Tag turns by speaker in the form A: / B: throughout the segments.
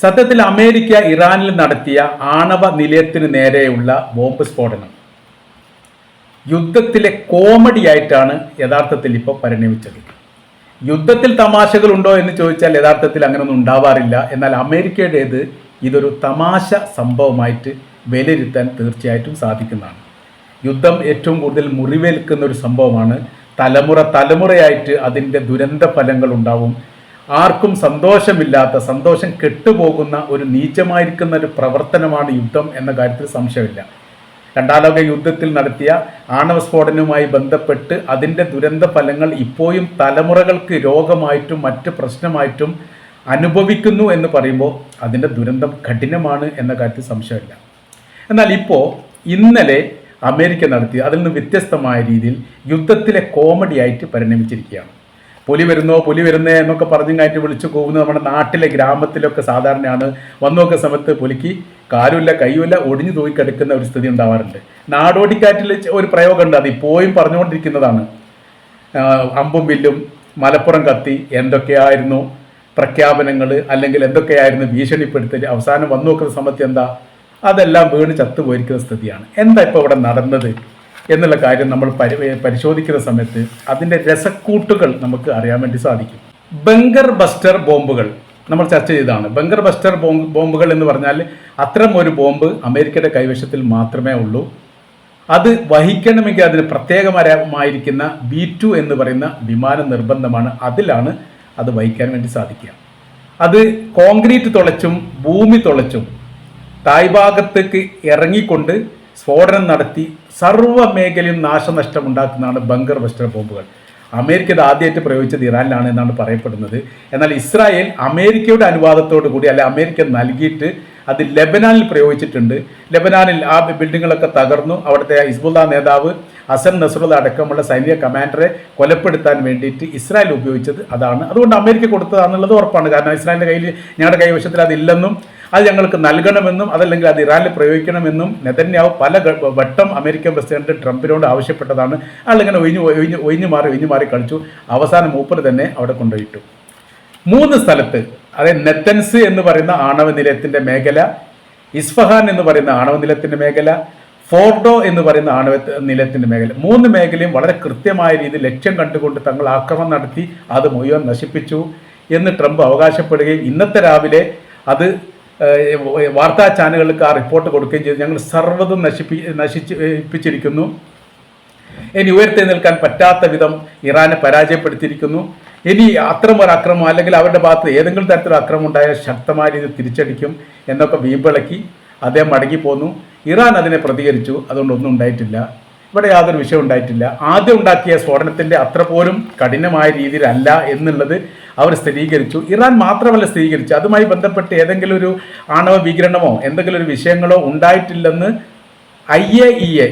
A: സത്യത്തിൽ അമേരിക്ക ഇറാനിൽ നടത്തിയ ആണവ നിലയത്തിന് നേരെയുള്ള ബോംബ് സ്ഫോടനം. യുദ്ധത്തിലെ കോമഡി ആയിട്ടാണ് യഥാർത്ഥത്തിൽ ഇപ്പോൾ പരിണമിച്ചത്. യുദ്ധത്തിൽ തമാശകൾ ഉണ്ടോ എന്ന് ചോദിച്ചാൽ യഥാർത്ഥത്തിൽ അങ്ങനെയൊന്നും ഉണ്ടാവാറില്ല. എന്നാൽ അമേരിക്കയുടേത് ഇതൊരു തമാശ സംഭവമായിട്ട് വിലയിരുത്താൻ തീർച്ചയായിട്ടും സാധിക്കുന്നതാണ്. യുദ്ധം ഏറ്റവും കൂടുതൽ മുറിവേൽക്കുന്ന ഒരു സംഭവമാണ്. തലമുറ തലമുറയായിട്ട് അതിന്റെ ദുരന്ത ഫലങ്ങൾ ഉണ്ടാവും. ആർക്കും സന്തോഷമില്ലാത്ത സന്തോഷം കെട്ടുപോകുന്ന ഒരു നീചമായിരിക്കുന്ന ഒരു പ്രവർത്തനമാണ് യുദ്ധം എന്ന കാര്യത്തിൽ സംശയമില്ല. രണ്ടാം ലോക യുദ്ധത്തിൽ നടത്തിയ ആണവ സ്ഫോടനവുമായി ബന്ധപ്പെട്ട് അതിന്റെ ദുരന്ത ഫലങ്ങൾ ഇപ്പോഴും തലമുറകൾക്ക് രോഗമായിട്ടും മറ്റ് പ്രശ്നമായിട്ടും അനുഭവിക്കുന്നു എന്ന് പറയുമ്പോൾ അതിന്റെ ദുരന്തം കഠിനമാണ് എന്ന കാര്യത്തിൽ സംശയമില്ല. എന്നാൽ ഇപ്പോൾ ഇന്നലെ അമേരിക്ക നടത്തിയ അതിൽ നിന്ന് വ്യത്യസ്തമായ രീതിയിൽ യുദ്ധത്തിലെ കോമഡിയായിട്ട് പരിണമിച്ചിരിക്കുകയാണ്. പുലി വരുന്നോ പുലി വരുന്നേ എന്നൊക്കെ പറഞ്ഞു കഴിഞ്ഞിട്ട് വിളിച്ചു പോകുന്നത് നമ്മുടെ നാട്ടിലെ ഗ്രാമത്തിലൊക്കെ സാധാരണയാണ്. വന്നൊക്കെ സമയത്ത് പുലിക്ക് കാലുമില്ല കൈയുമില്ല ഒടിഞ്ഞു തൂക്കി കിടക്കുന്ന ഒരു സ്ഥിതി ഉണ്ടാവാറുണ്ട്. നാടോടിക്കാറ്റിൽ ഒരു പ്രയോഗമുണ്ട്. അത് ഇപ്പോഴും പറഞ്ഞുകൊണ്ടിരിക്കുന്നതാണ്. അമ്പും വില്ലും മലപ്പുറം കത്തി എന്തൊക്കെയായിരുന്നു പ്രഖ്യാപനങ്ങൾ അല്ലെങ്കിൽ എന്തൊക്കെയായിരുന്നു ഭീഷണിപ്പെടുത്തൽ അവസാനം വന്നു നോക്കുന്ന സമയത്ത് എന്താ? അതെല്ലാം വീണ് ചത്തുപോയിരിക്കുന്ന സ്ഥിതിയാണ്. എന്താ ഇപ്പോൾ ഇവിടെ നടന്നത്? എന്നുള്ള കാര്യം നമ്മൾ പരി പരിശോധിക്കുന്ന സമയത്ത് അതിന്റെ രസക്കൂട്ടുകൾ നമുക്ക് അറിയാൻ വേണ്ടി സാധിക്കും. ബങ്കർ ബസ്റ്റർ ബോംബുകൾ നമ്മൾ ചർച്ച ചെയ്തതാണ്. ബങ്കർ ബസ്റ്റർ ബോംബുകൾ എന്ന് പറഞ്ഞാൽ അത്തരം ഒരു ബോംബ് അമേരിക്കയുടെ കൈവശത്തിൽ മാത്രമേ ഉള്ളൂ. അത് വഹിക്കണമെങ്കിൽ അതിന് പ്രത്യേകമായിരിക്കുന്ന ബി ടു എന്ന് പറയുന്ന വിമാനം നിർബന്ധമാണ്. അതിലാണ് അത് വഹിക്കാൻ വേണ്ടി സാധിക്കുക. അത് കോൺക്രീറ്റ് തുളച്ചും ഭൂമി തുളച്ചും തായ്ഭാഗത്തേക്ക് ഇറങ്ങിക്കൊണ്ട് സ്ഫോടനം നടത്തി സർവ മേഖലയും നാശനഷ്ടം ഉണ്ടാക്കുന്നതാണ് ബങ്കർ വെസ്റ്റർ ബോംബുകൾ. അമേരിക്ക ഇത് ആദ്യമായിട്ട് പ്രയോഗിച്ചത് ഇറാനിലാണ് എന്നാണ് പറയപ്പെടുന്നത്. എന്നാൽ ഇസ്രായേൽ അമേരിക്കയുടെ അനുവാദത്തോടു കൂടി അല്ലെ അമേരിക്ക നൽകിയിട്ട് അത് ലെബനാനിൽ പ്രയോഗിച്ചിട്ടുണ്ട്. ലെബനാനിൽ ആ ബിൽഡിങ്ങുകളൊക്കെ തകർന്നു. അവിടുത്തെ ഹിസ്ബുല്ല നേതാവ് അസൻ നസറുള്ള അടക്കമുള്ള സൈനിക കമാൻഡറെ കൊലപ്പെടുത്താൻ വേണ്ടിയിട്ട് ഇസ്രായേൽ ഉപയോഗിച്ചത് അതാണ്. അതുകൊണ്ട് അമേരിക്ക കൊടുത്തതാണെന്നുള്ളത് ഉറപ്പാണ്. കാരണം ഇസ്രായേലിന്റെ കയ്യിൽ ഞങ്ങളുടെ കൈവശത്തിൽ അതില്ലെന്നും അത് ഞങ്ങൾക്ക് നൽകണമെന്നും അതല്ലെങ്കിൽ അത് ഇറാനിൽ പ്രയോഗിക്കണമെന്നും നെതന്യാവ് പല വട്ടം അമേരിക്കൻ പ്രസിഡന്റ് ട്രംപിനോട് ആവശ്യപ്പെട്ടതാണ്. ആളിങ്ങനെ ഒഴിഞ്ഞു ഒഴിഞ്ഞു ഒഴിഞ്ഞു മാറി ഒഴിഞ്ഞു മാറി കളിച്ചു. അവസാനം മൂപ്പർ തന്നെ അവിടെ കൊണ്ടുപോയിട്ടു. മൂന്ന് സ്ഥലത്ത് അതായത് നെത്തൻസ് എന്ന് പറയുന്ന ആണവ നിലയത്തിന്റെ മേഖല ഇസ്ഫഹാൻ എന്ന് പറയുന്ന ആണവ നിലയത്തിന്റെ മേഖല ഫോർഡോ എന്ന് പറയുന്ന ആണവ നിലയത്തിന്റെ മേഖല. മൂന്ന് മേഖലയും വളരെ കൃത്യമായ രീതിയിൽ ലക്ഷ്യം കണ്ടുകൊണ്ട് തങ്ങൾ ആക്രമണം നടത്തി അത് മുഴുവൻ നശിപ്പിച്ചു എന്ന് ട്രംപ് അവകാശപ്പെടുകയും ഇന്നത്തെ രാവിലെ അത് വാർത്താ ചാനലുകൾക്ക് ആ റിപ്പോർട്ട് കൊടുക്കുകയും ചെയ്തു. ഞങ്ങൾ സർവതും നശിപ്പി നശിപ്പിച്ചിരിക്കുന്നു ഇനി ഉയർത്തി നിൽക്കാൻ പറ്റാത്ത വിധം ഇറാനെ പരാജയപ്പെടുത്തിയിരിക്കുന്നു. ഇനി അത്തരം ഒരു അക്രമം അല്ലെങ്കിൽ അവരുടെ ഭാഗത്ത് ഏതെങ്കിലും തരത്തിലുള്ള അക്രമം ഉണ്ടായാൽ ശക്തമായ രീതിയിൽ തിരിച്ചടിക്കും എന്നൊക്കെ വീമ്പിളക്കി അദ്ദേഹം മടങ്ങിപ്പോന്നു ഇറാൻ അതിനെ പ്രതികരിച്ചു. അതുകൊണ്ടൊന്നും ഉണ്ടായിട്ടില്ല. ഇവിടെ യാതൊരു വിഷയം ഉണ്ടായിട്ടില്ല. ആദ്യം ഉണ്ടാക്കിയ സ്ഫോടനത്തിന്റെ അത്ര പോലും കഠിനമായ രീതിയിലല്ല എന്നുള്ളത് അവർ സ്ഥിരീകരിച്ചു. ഇറാൻ മാത്രമല്ല സ്ഥിരീകരിച്ചു അതുമായി ബന്ധപ്പെട്ട് ഏതെങ്കിലും ഒരു ആണവ വികിരണമോ എന്തെങ്കിലും ഒരു വിഷയങ്ങളോ ഉണ്ടായിട്ടില്ലെന്ന് I A E A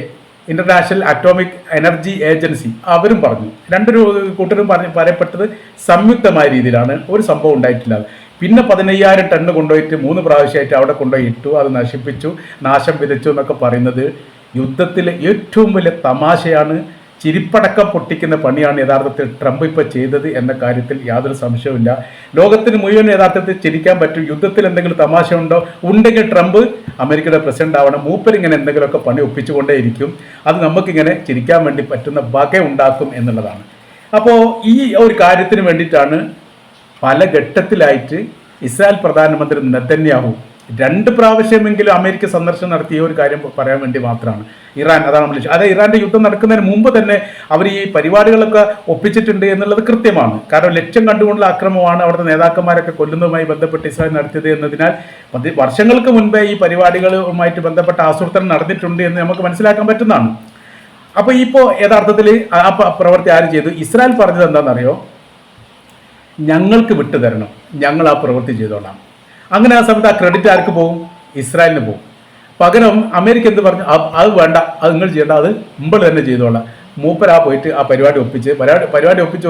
A: international atomic energy agency അവരും പറഞ്ഞു. രണ്ടൊരു കൂട്ടരും പറഞ്ഞ് പറയപ്പെട്ടത് സംയുക്തമായ രീതിയിലാണ്. ഒരു സംഭവം ഉണ്ടായിട്ടില്ല. പിന്നെ പതിനയ്യായിരം ടണ്ണ് കൊണ്ടുപോയിട്ട് മൂന്ന് പ്രാവശ്യമായിട്ട് അവിടെ കൊണ്ടുപോയി ഇട്ടു. അത് നശിപ്പിച്ചു. നാശം വിതച്ചു എന്നൊക്കെ പറയുന്നത് യുദ്ധത്തിലെ ഏറ്റവും വലിയ തമാശയാണ്. ചിരിപ്പടക്കം പൊട്ടിക്കുന്ന പണിയാണ് യഥാർത്ഥത്തിൽ ട്രംപ് ഇപ്പോൾ ചെയ്തത് എന്ന കാര്യത്തിൽ യാതൊരു സംശയവുമില്ല. ലോകത്തിന് മുഴുവൻ യഥാർത്ഥത്തിൽ ചിരിക്കാൻ പറ്റും. യുദ്ധത്തിൽ എന്തെങ്കിലും തമാശ ഉണ്ടോ ഉണ്ടെങ്കിൽ ട്രംപ് അമേരിക്കയുടെ പ്രസിഡന്റ് ആവണം. മൂപ്പർ ഇങ്ങനെ എന്തെങ്കിലുമൊക്കെ പണി ഒപ്പിച്ചുകൊണ്ടേയിരിക്കും. അത് നമുക്കിങ്ങനെ ചിരിക്കാൻ വേണ്ടി പറ്റുന്ന വക ഉണ്ടാക്കും എന്നുള്ളതാണ്. അപ്പോൾ ഈ ഒരു കാര്യത്തിന് വേണ്ടിയിട്ടാണ് പല ഘട്ടത്തിലായിട്ട് ഇസ്രായേൽ പ്രധാനമന്ത്രി നെതന്യാഹു രണ്ട് പ്രാവശ്യമെങ്കിലും അമേരിക്ക സന്ദർശനം നടത്തിയ ഒരു കാര്യം പറയാൻ വേണ്ടി മാത്രമാണ്. ഇറാൻ അതാണ് നമ്മൾ അതായത് ഇറാന്റെ യുദ്ധം നടക്കുന്നതിന് മുമ്പ് തന്നെ അവർ ഈ പരിപാടികളൊക്കെ ഒപ്പിച്ചിട്ടുണ്ട് എന്നുള്ളത് കൃത്യമാണ്. കാരണം ലക്ഷ്യം കണ്ടുകൊണ്ടുള്ള ആക്രമമാണ് അവിടുത്തെ നേതാക്കന്മാരൊക്കെ കൊല്ലുന്നതുമായി ബന്ധപ്പെട്ട് ഇസ്രായേൽ നടത്തിയത് എന്നതിനാൽ വർഷങ്ങൾക്ക് മുൻപേ ഈ പരിപാടികളുമായിട്ട് ബന്ധപ്പെട്ട ആസൂത്രണം നടന്നിട്ടുണ്ട് എന്ന് നമുക്ക് മനസ്സിലാക്കാൻ പറ്റുന്നതാണ്. അപ്പോൾ ഇപ്പോൾ യഥാർത്ഥത്തിൽ ആ പ്രവൃത്തി ആര് ചെയ്തു? ഇസ്രായേൽ പറഞ്ഞത് എന്താണെന്നറിയോ? ഞങ്ങൾക്ക് വിട്ടുതരണം. ഞങ്ങൾ ആ പ്രവൃത്തി ചെയ്തോളാം. അങ്ങനെ ആ സമയത്ത് ആ ക്രെഡിറ്റ് ആർക്ക് പോകും? ഇസ്രായേലിന് പോകും. പകരം അമേരിക്ക എന്ത് പറഞ്ഞു? അത് വേണ്ട അത് നിങ്ങൾ ചെയ്യേണ്ട അത് മുമ്പ് തന്നെ ചെയ്തോളാം മൂപ്പരാ പോയിട്ട് ആ പരിപാടി ഒപ്പിച്ച് പരിപാടി പരിപാടി ഒപ്പിച്ച്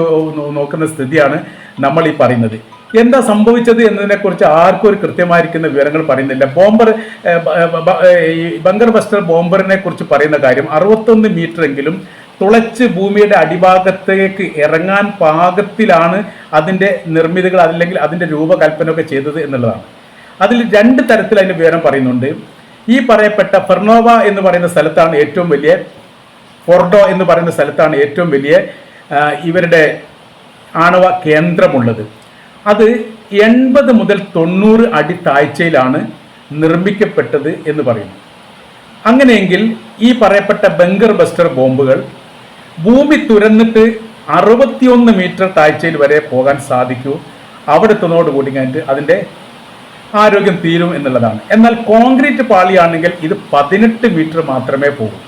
A: നോക്കുന്ന സ്ഥിതിയാണ് നമ്മൾ ഈ പറയുന്നത്. എന്താ സംഭവിച്ചത് എന്നതിനെക്കുറിച്ച് ആർക്കും ഒരു കൃത്യമായിരിക്കുന്ന വിവരങ്ങൾ പറയുന്നില്ല. ബോംബർ ബങ്കർ ബസ്റ്റർ ബോംബറിനെ കുറിച്ച് പറയുന്ന കാര്യം അറുപത്തൊന്ന് മീറ്റർ എങ്കിലും തുളച്ച് ഭൂമിയുടെ അടിഭാഗത്തേക്ക് ഇറങ്ങാൻ പാകത്തിലാണ് അതിന്റെ നിർമ്മിതികൾ അല്ലെങ്കിൽ അതിന്റെ രൂപകൽപ്പന ഒക്കെ ചെയ്തത് എന്നുള്ളതാണ്. അതിൽ രണ്ട് തരത്തിൽ അതിന്റെ വിവരം പറയുന്നുണ്ട്. ഈ പറയപ്പെട്ട ഫെർണോവ എന്ന് പറയുന്ന സ്ഥലത്താണ് ഏറ്റവും വലിയ ഫോർഡോ എന്ന് പറയുന്ന സ്ഥലത്താണ് ഏറ്റവും വലിയ ഇവരുടെ ആണവ കേന്ദ്രമുള്ളത്. അത് എൺപത് മുതൽ തൊണ്ണൂറ് അടി താഴ്ചയിലാണ് നിർമ്മിക്കപ്പെട്ടത് എന്ന് പറയുന്നു. അങ്ങനെയെങ്കിൽ ഈ പറയപ്പെട്ട ബങ്കർ ബസ്റ്റർ ബോംബുകൾ ഭൂമി തുരന്നിട്ട് അറുപത്തിയൊന്ന് മീറ്റർ താഴ്ചയിൽ വരെ പോകാൻ സാധിക്കൂ. അവിടെ എത്തുന്നതോടുകൂടി കഴിഞ്ഞിട്ട് അതിന്റെ ആരോഗ്യം തീരും എന്നുള്ളതാണ്. എന്നാൽ കോൺക്രീറ്റ് പാളിയാണെങ്കിൽ ഇത് പതിനെട്ട് മീറ്റർ മാത്രമേ പോകൂ.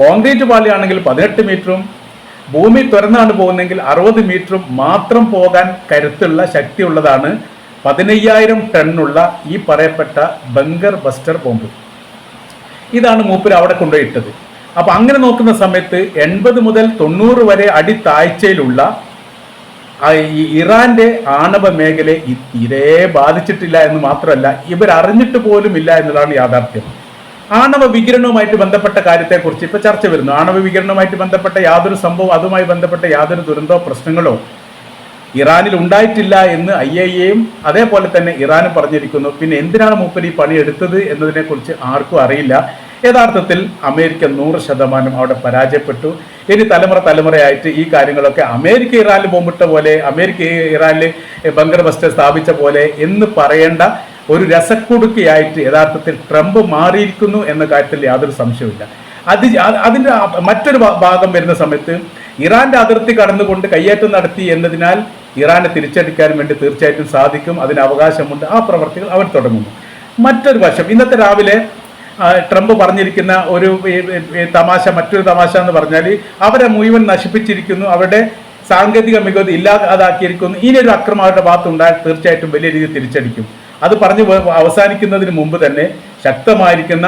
A: കോൺക്രീറ്റ് പാളിയാണെങ്കിൽ പതിനെട്ട് മീറ്ററും ഭൂമി തുറന്നാണ് പോകുന്നെങ്കിൽ അറുപത് മീറ്ററും മാത്രം പോകാൻ കരുത്തുള്ള ശക്തിയുള്ളതാണ് പതിനയ്യായിരം ടണ്ണുള്ള ഈ പറയപ്പെട്ട ബങ്കർ ബസ്റ്റർ ബോംബ്. ഇതാണ് മൂപ്പര് അവിടെ കൊണ്ടുപോയി ഇട്ടത്. അപ്പൊ അങ്ങനെ നോക്കുന്ന സമയത്ത് എൺപത് മുതൽ തൊണ്ണൂറ് വരെ അടി താഴ്ചയിലുള്ള ഈ ഇറാന്റെ ആണവ മേഖലയെ ഇ- തീരെ ബാധിച്ചിട്ടില്ല എന്ന് മാത്രമല്ല ഇവർ അറിഞ്ഞിട്ട് പോലും ഇല്ല എന്നുള്ളതാണ് യാഥാർത്ഥ്യം. ആണവ വികിരണവുമായിട്ട് ബന്ധപ്പെട്ട കാര്യത്തെക്കുറിച്ച് ഇപ്പൊ ചർച്ച വരുന്നു. ആണവ വികിരണവുമായിട്ട് ബന്ധപ്പെട്ട യാതൊരു സംഭവം അതുമായി ബന്ധപ്പെട്ട യാതൊരു ദുരന്തോ പ്രശ്നങ്ങളോ ഇറാനിൽ ഉണ്ടായിട്ടില്ല എന്ന് ഐ ഐ എയും അതേപോലെ തന്നെ ഇറാനും പറഞ്ഞിരിക്കുന്നു. പിന്നെ എന്തിനാണ് മൂപ്പൻ ഈ പണി എടുത്തത് എന്നതിനെക്കുറിച്ച് ആർക്കും അറിയില്ല. യഥാർത്ഥത്തിൽ അമേരിക്ക നൂറ് ശതമാനം അവിടെ പരാജയപ്പെട്ടു. ഇനി തലമുറ തലമുറയായിട്ട് ഈ കാര്യങ്ങളൊക്കെ അമേരിക്ക ഇറാനിൽ ബോംബിട്ട പോലെ അമേരിക്ക ഇറാനിൽ ബങ്കർ ബസ്റ്റർ സ്ഥാപിച്ച പോലെ എന്ന് പറയേണ്ട ഒരു രസക്കുടുക്കിയായിട്ട് യഥാർത്ഥത്തിൽ ട്രംപ് മാറിയിരിക്കുന്നു എന്ന കാര്യത്തിൽ യാതൊരു സംശയമില്ല അത് അതിന്റെ മറ്റൊരു ഭാഗം വരുന്ന സമയത്ത് ഇറാന്റെ അതിർത്തി കടന്നുകൊണ്ട് കയ്യേറ്റം നടത്തി എന്നതിനാൽ ഇറാനെ തിരിച്ചടിക്കാൻ വേണ്ടി തീർച്ചയായിട്ടും സാധിക്കും. അതിന് അവകാശമുണ്ട്. ആ പ്രവർത്തികൾ അവർ തുടങ്ങുന്നു. മറ്റൊരു വശം ഇന്നത്തെ രാവിലെ ട്രംപ് പറഞ്ഞിരിക്കുന്ന ഒരു തമാശ മറ്റൊരു തമാശ എന്ന് പറഞ്ഞാൽ അവരെ മുഴുവൻ നശിപ്പിച്ചിരിക്കുന്നു. അവരുടെ സാങ്കേതിക മികവ് ഇല്ലാതാക്കിയിരിക്കുന്നു. ഇനി ഒരു അക്രമം അവരുടെ ഭാഗത്ത് ഉണ്ടായാൽ തീർച്ചയായിട്ടും വലിയ രീതിയിൽ തിരിച്ചടിക്കും. അത് പറഞ്ഞ് അവസാനിക്കുന്നതിന് മുമ്പ് തന്നെ ശക്തമായിരിക്കുന്ന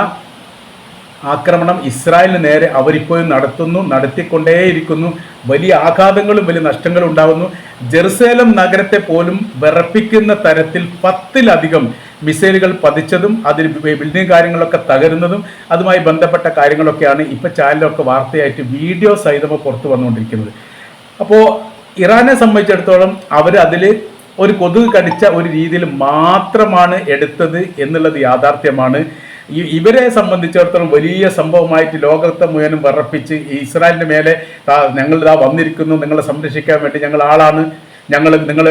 A: ആക്രമണം ഇസ്രായേലിന് നേരെ അവരിപ്പോഴും നടത്തുന്നു നടത്തിക്കൊണ്ടേയിരിക്കുന്നു. വലിയ ആഘാതങ്ങളും വലിയ നഷ്ടങ്ങളും ഉണ്ടാകുന്നു ജെറുസലേം നഗരത്തെ പോലും വിറപ്പിക്കുന്ന തരത്തിൽ പത്തിലധികം മിസൈലുകൾ പതിച്ചതും അതിൽ ബിൽഡിംഗ് കാര്യങ്ങളൊക്കെ തകരുന്നതും അതുമായി ബന്ധപ്പെട്ട കാര്യങ്ങളൊക്കെയാണ് ഇപ്പോൾ ചാനലൊക്കെ വാർത്തയായിട്ട് വീഡിയോ സഹിതമോ പുറത്തു വന്നുകൊണ്ടിരിക്കുന്നത്. അപ്പോൾ ഇറാനെ സംബന്ധിച്ചിടത്തോളം അവർ അതിൽ ഒരു കൊതുക് കടിച്ച ഒരു രീതിയിൽ മാത്രമാണ് എടുത്തത് എന്നുള്ളത് യാഥാർത്ഥ്യമാണ്. ഇവരെ സംബന്ധിച്ചിടത്തോളം വലിയ സംഭവമായിട്ട് ലോകത്തെ മുഴുവനും വിറപ്പിച്ച് ഈ ഇസ്രായേലിന്റെ മേലെ ഞങ്ങൾ ഇതാ വന്നിരിക്കുന്നു നിങ്ങളെ സംരക്ഷിക്കാൻ വേണ്ടി ഞങ്ങൾ ആളാണ് ഞങ്ങൾ നിങ്ങൾ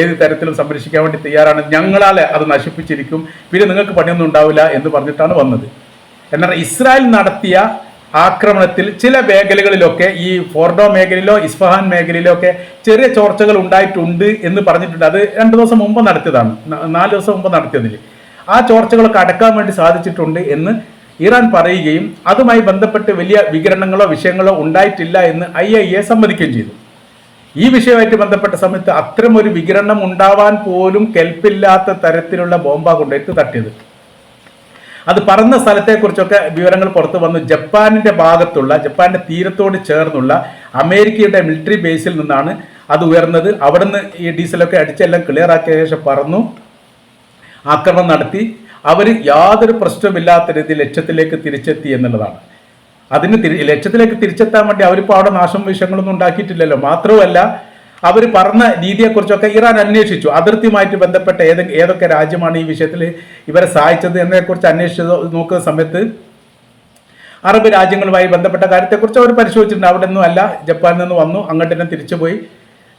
A: ഏത് തരത്തിലും സംരക്ഷിക്കാൻ വേണ്ടി തയ്യാറാണ് ഞങ്ങളാൽ അത് നശിപ്പിച്ചിരിക്കും പിന്നെ നിങ്ങൾക്ക് പണിയൊന്നും ഉണ്ടാവില്ല എന്ന് പറഞ്ഞിട്ടാണ് വന്നത്. എന്നാൽ ഇസ്രായേൽ നടത്തിയ ആക്രമണത്തിൽ ചില മേഖലകളിലൊക്കെ ഈ ഫോർഡോ മേഖലയിലോ ഇസ്ഫഹാൻ മേഖലയിലോ ഒക്കെ ചെറിയ ചോർച്ചകൾ ഉണ്ടായിട്ടുണ്ട് എന്ന് പറഞ്ഞിട്ടുണ്ട്. അത് രണ്ട് ദിവസം മുമ്പ് നടത്തിയതാണ് നാല് ദിവസം മുമ്പ് നടത്തിയതിൽ ആ ചോർച്ചകളൊക്കെ അടക്കാൻ വേണ്ടി സാധിച്ചിട്ടുണ്ട് എന്ന് ഇറാൻ പറയുകയും അതുമായി ബന്ധപ്പെട്ട് വലിയ വികരണങ്ങളോ വിഷയങ്ങളോ ഉണ്ടായിട്ടില്ല എന്ന് ഐ ഐ എ സമ്മതിക്കുകയും ചെയ്തു. ഈ വിഷയമായിട്ട് ബന്ധപ്പെട്ട സമയത്ത് ഒരു വികരണം ഉണ്ടാവാൻ പോലും കെൽപ്പില്ലാത്ത തരത്തിലുള്ള ബോംബാ കൊണ്ടുപോയിട്ട് തട്ടിയത്. അത് പറന്ന സ്ഥലത്തെക്കുറിച്ചൊക്കെ വിവരങ്ങൾ പുറത്തു വന്നു. ജപ്പാനിന്റെ ഭാഗത്തുള്ള ജപ്പാന്റെ തീരത്തോട് ചേർന്നുള്ള അമേരിക്കയുടെ മിലിറ്ററി ബേസിൽ നിന്നാണ് അത് ഉയർന്നത്. അവിടുന്ന് ഈ ഡീസലൊക്കെ അടിച്ചെല്ലാം ക്ലിയർ ആക്കിയ ശേഷം പറന്നു. ആക്രമണം നടത്തി അവർ യാതൊരു പ്രശ്നമില്ലാത്ത രീതിയിൽ ലക്ഷ്യത്തിലേക്ക് തിരിച്ചെത്തി എന്നുള്ളതാണ്. അതിന് തിരി ലക്ഷ്യത്തിലേക്ക് തിരിച്ചെത്താൻ വേണ്ടി അവരിപ്പോൾ അവിടെ നാശം വിഷയങ്ങളൊന്നും ഉണ്ടാക്കിയിട്ടില്ലല്ലോ. മാത്രമല്ല അവർ പറഞ്ഞ രീതിയെക്കുറിച്ചൊക്കെ ഇറാൻ അന്വേഷിച്ചു. അതിർത്തിയുമായിട്ട് ബന്ധപ്പെട്ട ഏത് ഏതൊക്കെ രാജ്യമാണ് ഈ വിഷയത്തിൽ ഇവരെ സഹായിച്ചത് എന്നതിനെക്കുറിച്ച് അന്വേഷിച്ച് നോക്കുന്ന സമയത്ത് അറബ് രാജ്യങ്ങളുമായി ബന്ധപ്പെട്ട കാര്യത്തെക്കുറിച്ച് അവർ പരിശോധിച്ചിട്ടുണ്ട്. അവിടെ ഒന്നും അല്ല. ജപ്പാനിൽ നിന്ന് വന്നു. അങ്ങോട്ട് തന്നെ തിരിച്ചുപോയി.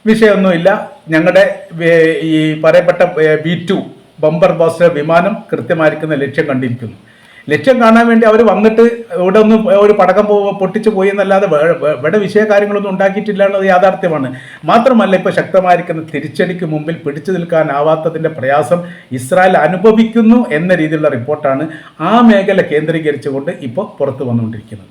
A: വിഷയമൊന്നുമില്ല. ഞങ്ങളുടെ ഈ പറയപ്പെട്ട ബി ടു ബമ്പർ ബോസ്റ്റർ വിമാനം കൃത്യമായിരിക്കുന്ന ലക്ഷ്യം കണ്ടിരിക്കുന്നു. ലക്ഷ്യം കാണാൻ വേണ്ടി അവർ വന്നിട്ട് ഇവിടെ ഒന്ന് ഒരു പടക്കം പോ പൊട്ടിച്ചു പോയി എന്നല്ലാതെ ഇവിടെ വിഷയ കാര്യങ്ങളൊന്നും ഉണ്ടാക്കിയിട്ടില്ല എന്നത് യാഥാർത്ഥ്യമാണ്. മാത്രമല്ല ഇപ്പോൾ ശക്തമായിരിക്കുന്ന തിരിച്ചടിക്ക് മുമ്പിൽ പിടിച്ചു നിൽക്കാനാവാത്തതിന്റെ പ്രയാസം ഇസ്രായേൽ അനുഭവിക്കുന്നു എന്ന രീതിയിലുള്ള റിപ്പോർട്ടാണ് ആ മേഖല കേന്ദ്രീകരിച്ചുകൊണ്ട് ഇപ്പോൾ പുറത്തു വന്നുകൊണ്ടിരിക്കുന്നത്.